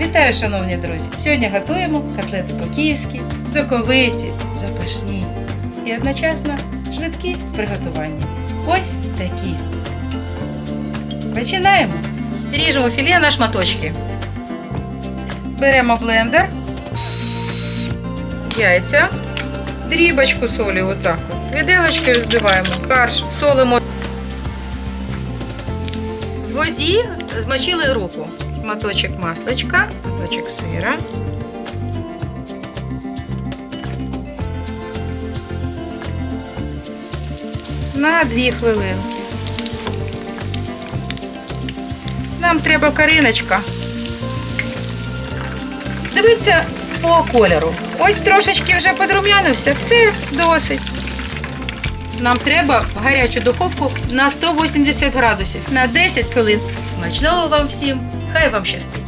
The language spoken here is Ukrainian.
Вітаю, шановні друзі! Сьогодні готуємо котлети по-київськи, соковиті, запашні і одночасно швидкі в приготуванні. Ось такі. Починаємо. Ріжемо філе на шматочки. Беремо блендер, яйця, дрібочку солі, отак. от. Виделочкою збиваємо. Фарш солимо. Воді змочили руку. Моточок масличка, моточок сира. На 2 хвилини. Нам треба кариночка. Дивіться по кольору. Ось трошечки вже подрум'янився, все досить. Нам треба гарячу духовку на 180 градусів на 10 хвилин. Смачного вам всім! Хай вам щастить!